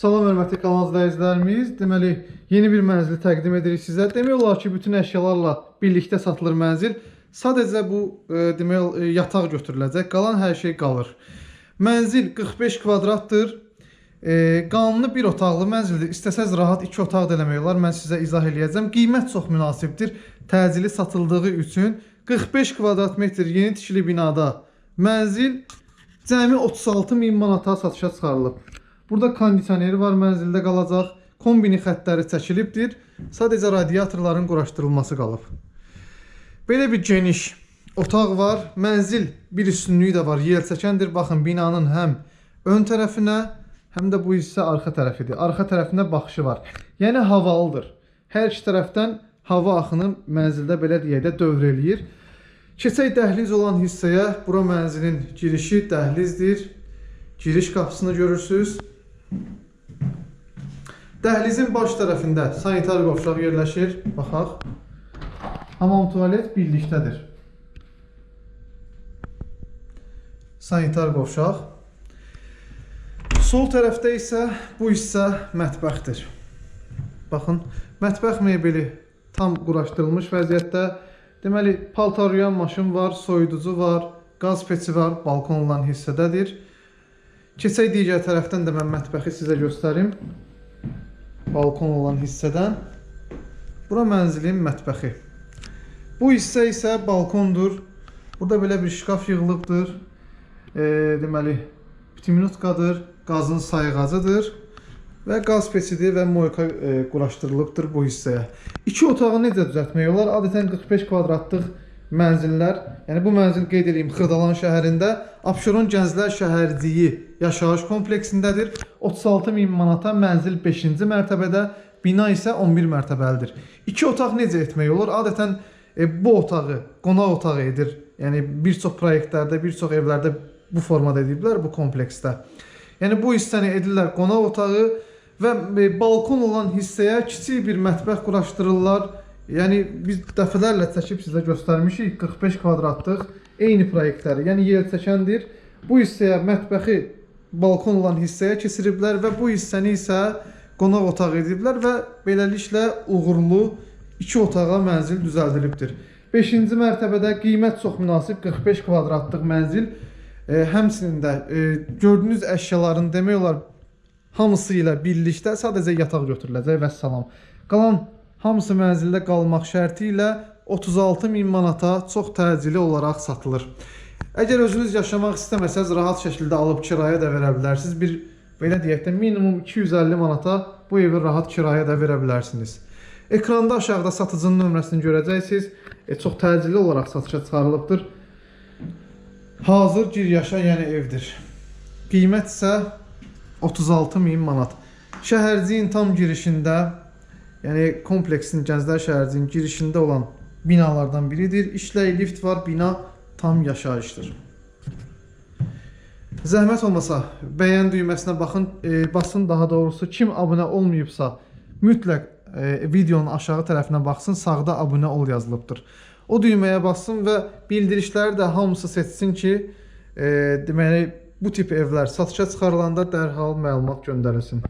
Salam hörmətli kanal izləyicilərimiz. Deməli, yeni bir mənzili təqdim edirik sizə. Demək olar ki, bütün əşyalarla birlikdə satılır mənzil. Sadəcə bu e, demək e, yataq götürüləcək. Qalan hər şey qalır. Mənzil 45 kvadratdır. E, bir otaqlı mənzildir. İstəsəz rahat 2 otaq da eləmək olar. Mən sizə izah eləyəcəm. Qiymət çox münasibdir. Təcili satıldığı üçün 45 kvadrat metr yeni tikili binada mənzil cəmi 36 min manata satışa çıxarılıb. Burada kondisioneri var, mənzildə qalacaq. Kombini xəttləri çəkilibdir. Sadəcə radiatorların quraşdırılması qalıb. Belə bir geniş otaq var. Mənzil bir üstünlüyü də var. Yelçəkəndir. Baxın binanın həm ön tərəfinə, həm də bu hissə arxa tərəfidir. Arxa tərəfində baxışı var. Yəni havalıdır. Hər iki tərəfdən hava axını mənzildə belə deyək də dövr eləyir. Keçək dəhliz olan hissəyə. Bura mənzilin girişi dəhlizdir. Giriş qapısını görürsüz. Dəhlizin baş tərəfində sanitar qovşaq yerləşir. Baxaq. Hamam tualet birlikdədir. Sanitar qovşaq. Sol tərəfdə isə bu hissə mətbəxdir. Baxın, mətbəx mebeli tam quraşdırılmış vəziyyətdə. Deməli, paltar yuyan maşın var, soyuducu var, qaz peçi var, balkon olan hissədədir. Keçək digər tərəfdən də mən mətbəxi sizə göstərim. Balkon olan hissədən. Bura mənzilin mətbəxi. Bu hissə isə balkondur. Burada belə bir şkaf yığılıbdır. E, deməli, pitiminutkadır, qazın sayğacıdır və qaz peçidir və moyka e, quraşdırılıbdır bu hissəyə. İki otağı necə düzəltmək olar? Adətən 45 kvadratlıq mənzillər, yəni bu mənzil qeyd edeyim Xırdalan şəhərində Abşeron Gənclər Şəhərciyi yaşayış kompleksindədir. 36 min manata mənzil 5-ci mərtəbədə, bina isə 11 mərtəbəlidir. İki otaq necə etmək olur? Adətən e, bu otağı qonaq otağı edir. Yəni bir çox layihələrdə, bir çox evlərdə bu formada ediblər bu kompleksdə. Yəni bu hissəni edirlər qonaq otağı və e, balkon olan hissəyə kiçik bir mətbəx quraşdırırlar. Yəni biz dəfələrlə çəkib sizə göstərmişik 45 kvadratlıq eyni layihələri. Yəni yer çəkəndir. Bu hissəyə mətbəxi balkon olan hissəyə keçiriblər və bu hissəni isə qonaq otağı ediblər və beləliklə uğurlu iki otağa mənzil düzəldilibdir. 5-ci mərtəbədə qiymət çox münasib 45 kvadratlıq mənzil. E, həmçinin də e, gördüyünüz əşyaların demək olar hamısı ilə birlikdə sadəcə yataq götürüləcək və salam. Qalan hamısı mənzildə qalmaq şərti ilə 36 min manata çox təcili olaraq satılır. Əgər özünüz yaşamaq istəməsəz rahat şəkildə alıb kirayə də verə bilərsiniz. Bir belə deyək də minimum 250 manata bu evi rahat kirayə də verə bilərsiniz. Ekranda aşağıda satıcının nömrəsini görəcəksiniz. E, çox təcili olaraq satışa çıxarılıbdır. Hazır gir yaşa yəni evdir. Qiymət isə 36 min manat. Şəhərciyin tam girişində, yəni kompleksin Gənclər şəhərciyinin girişində olan binalardan biridir. İşlək lift var, bina tam yaşayışdır. Zəhmət olmasa bəyən düyməsinə baxın, e, basın daha doğrusu kim abunə olmayıbsa mütləq e, videonun aşağı tərəfinə baxsın, sağda abunə ol yazılıbdır. O düyməyə bassın və bildirişləri də hamısı seçsin ki, e, deməli bu tip evlər satışa çıxarılanda dərhal məlumat göndərilsin.